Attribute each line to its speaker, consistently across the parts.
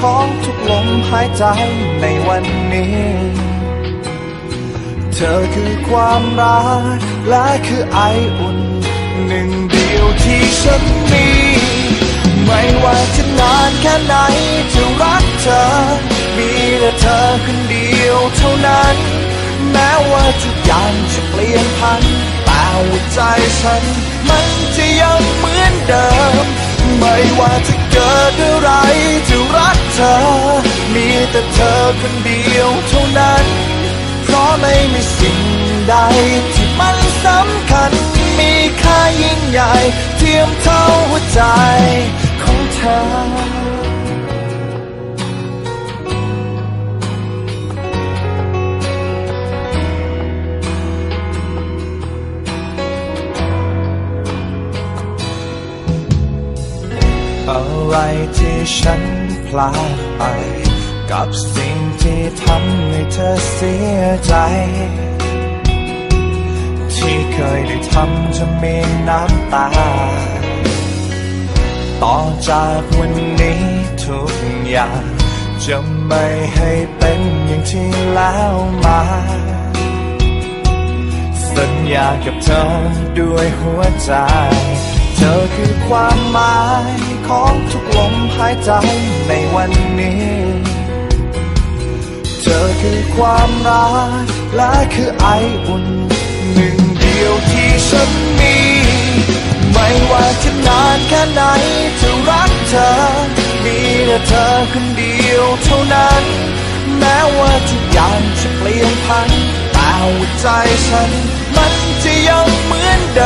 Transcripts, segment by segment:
Speaker 1: ของทุกลมหายใจในวันนี้ เธอคือความรักและคือไออุ่น หนึ่งเดียวที่ฉันมี ไม่ว่าจะนานแค่ไหนจะรักเธอ มีแต่เธอคนเดียวเท่านั้น แม้ว่าทุกอย่างจะเปลี่ยนพันแต่หัวใจฉันมันจะยังเหมือนเดิม ไม่ว่าจะเกิดอะไรจะรัก เธอ มีแต่เธอคนเดียวเท่านั้น เพราะไม่มีสิ่งใดที่มันสำคัญ มีค่ายิ่งใหญ่เทียมเท่าหัวใจของเธออะไรที่ฉัน พลาดไป กับสิ่งที่ทำให้เธอเสียใจ ที่เคยได้ทำจะมีน้ำตา ต่อจากวันนี้ทุกอย่าง จะไม่ให้เป็นอย่างที่แล้วมา สัญญากับเธอด้วยหัวใจ เธอคือความหมายของทุกลมหายใจในวันนี้ เธอคือความรักและคือไออุ่นหนึ่งเดียวที่ฉันมี ไม่ว่าจะนานแค่ไหนจะรักเธอ มีแต่เธอคนเดียวเท่านั้น แม้ว่าทุกอย่างจะเปลี่ยนพันแต่หัวใจฉันมันจะยังเหมือนเดิม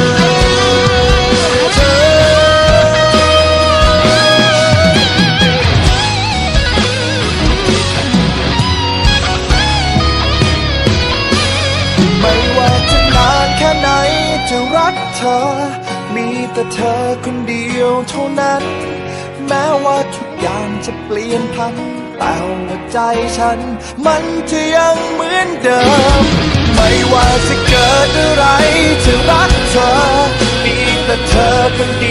Speaker 1: ว่าจะนานแค่ไหนจะรักเธอ มีแต่เธอคนเดียวเท่านั้น แม้ว่าทุกอย่างจะเปลี่ยนพันแต่หัวใจฉัน มันจะยังเหมือนเดิม ไม่ว่าจะเกิดอะไรจะรักเธอ มีแต่เธอคนเดียว